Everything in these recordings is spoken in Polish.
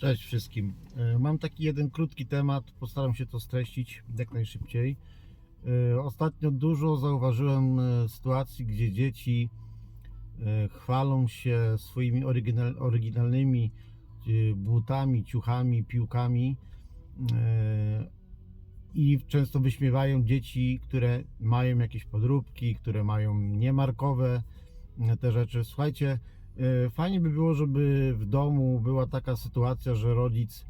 Cześć wszystkim. E, Mam taki jeden krótki temat, postaram się to streścić jak najszybciej. E, Ostatnio dużo zauważyłem e, sytuacji, gdzie dzieci chwalą się swoimi oryginal, oryginalnymi butami, ciuchami, piłkami i często wyśmiewają dzieci, które mają jakieś podróbki, które mają niemarkowe te rzeczy. Słuchajcie, fajnie by było, żeby w domu była taka sytuacja, że rodzic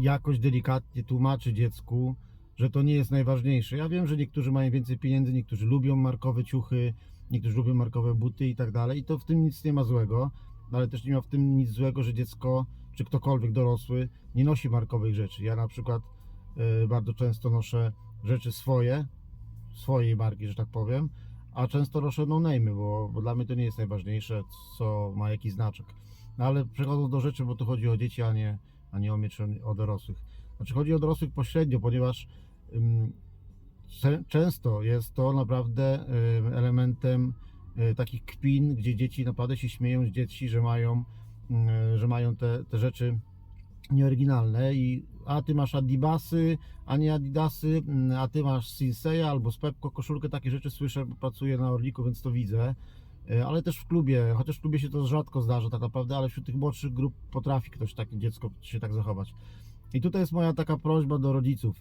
jakoś delikatnie tłumaczy dziecku, że to nie jest najważniejsze. Ja wiem, że niektórzy mają więcej pieniędzy, niektórzy lubią markowe ciuchy, niektórzy lubią markowe buty i tak dalej. I to w tym nic nie ma złego, ale też nie ma w tym nic złego, że dziecko czy ktokolwiek dorosły nie nosi markowych rzeczy. Ja na przykład e, bardzo często noszę rzeczy swoje, swojej marki, że tak powiem, a często noszę no name'y, bo, bo dla mnie to nie jest najważniejsze, co ma jakiś znaczek. No ale przechodząc do rzeczy, bo tu chodzi o dzieci, a nie, a nie o mnie, o dorosłych. Znaczy chodzi o dorosłych pośrednio, ponieważ często jest to naprawdę elementem y, takich kpin, gdzie dzieci naprawdę się śmieją z dzieci, że mają, y, że mają te, te rzeczy nieoryginalne i a ty masz Adibasy, a nie Adidasy, mm, a ty masz Sinseya albo z Pepko koszulkę, takie rzeczy słyszę, bo pracuję na Orliku, więc to widzę. E, Ale też w klubie, chociaż w klubie się to rzadko zdarza tak naprawdę, ale wśród tych młodszych grup potrafi ktoś takie dziecko się tak zachować. I tutaj jest moja taka prośba do rodziców,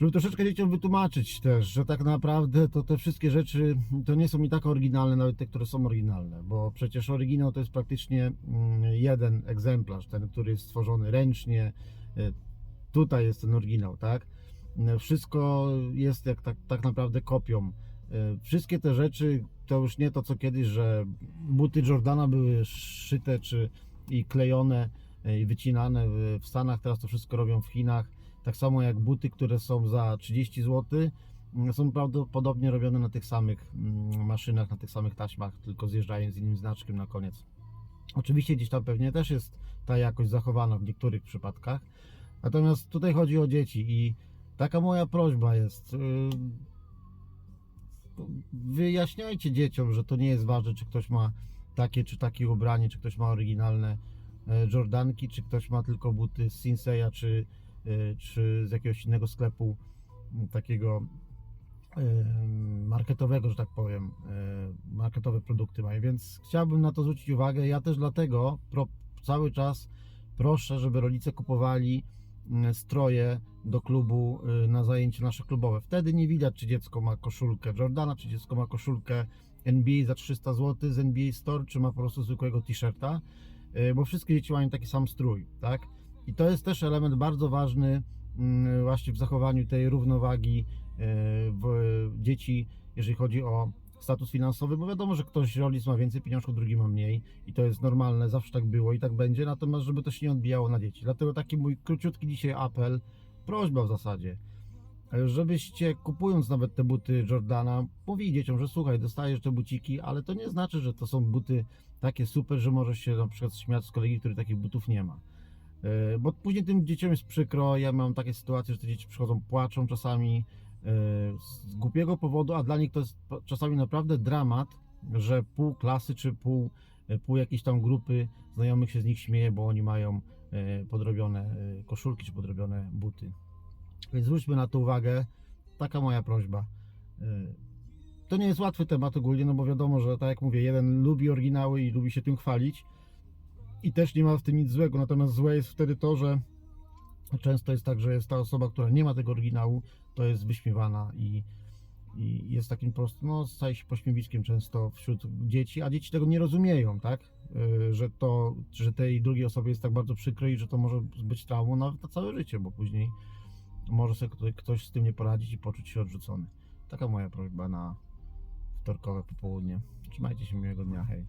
żeby troszeczkę dzieciom wytłumaczyć też, że tak naprawdę to te wszystkie rzeczy to nie są i tak oryginalne, nawet te, które są oryginalne, bo przecież oryginał to jest praktycznie mm, jeden egzemplarz, ten, który jest stworzony ręcznie. E, Tutaj jest ten oryginał, tak? E, Wszystko jest jak tak, tak naprawdę kopią. E, Wszystkie te rzeczy to już nie to co kiedyś, że buty Jordana były szyte czy i klejone i wycinane w- w Stanach, teraz to wszystko robią w Chinach. Tak samo jak buty, które są za 30 zł, mm, są prawdopodobnie robione na tych samych mm, maszynach, na tych samych taśmach, tylko zjeżdżają z innym znaczkiem na koniec. Oczywiście gdzieś tam pewnie też jest ta jakość zachowana w niektórych przypadkach. Natomiast tutaj chodzi o dzieci i taka moja prośba jest. yy, Wyjaśniajcie dzieciom, że to nie jest ważne, czy ktoś ma takie czy takie ubranie, czy ktoś ma oryginalne e, Jordanki, czy ktoś ma tylko buty z Sinseya, czy, e, czy z jakiegoś innego sklepu takiego e, marketowego, że tak powiem, marketowe produkty mają, więc chciałbym na to zwrócić uwagę. Ja też dlatego pro, cały czas proszę, żeby rodzice kupowali mm, stroje do klubu y, na zajęcia nasze klubowe. Wtedy nie widać, czy dziecko ma koszulkę Jordana, czy dziecko ma koszulkę NBA za 300 zł z NBA Store, czy ma po prostu zwykłego t-shirta, y, bo wszystkie dzieci mają taki sam strój, tak? I to jest też element bardzo ważny mm, właśnie w zachowaniu tej równowagi y, dzieci, jeżeli chodzi o status finansowy, bo wiadomo, że ktoś rodzic ma więcej pieniążków, drugi ma mniej i to jest normalne, zawsze tak było i tak będzie, natomiast żeby to się nie odbijało na dzieci. Dlatego taki mój króciutki dzisiaj apel, prośba w zasadzie, żebyście kupując nawet te buty Jordana, mówili dzieciom, że słuchaj, dostajesz te buciki, ale to nie znaczy, że to są buty takie super, że możesz się na przykład śmiać z kolegi, który takich butów nie ma. E, Bo później tym dzieciom jest przykro, ja mam takie sytuacje, że te dzieci przychodzą, płaczą czasami z głupiego powodu, a dla nich to jest czasami naprawdę dramat, że pół klasy czy pół, e, pół jakiejś tam grupy znajomych się z nich śmieje, bo oni mają e, podrobione koszulki czy podrobione buty. Więc zwróćmy na to uwagę. Taka moja prośba. To nie jest łatwy temat ogólnie, no bo wiadomo, że tak jak mówię, jeden lubi oryginały i lubi się tym chwalić i też nie ma w tym nic złego, natomiast złe jest wtedy to, że często jest tak, że jest ta osoba, która nie ma tego oryginału, to jest wyśmiewana i, i jest takim po prostu, no staje się pośmiewiskiem często wśród dzieci, a dzieci tego nie rozumieją, tak, Yy, że to, że tej drugiej osobie jest tak bardzo przykro i że to może być traumą nawet na całe życie, bo później może sobie ktoś z tym nie poradzić i poczuć się odrzucony. Taka moja prośba na wtorkowe popołudnie. Trzymajcie się miłego dnia, hej.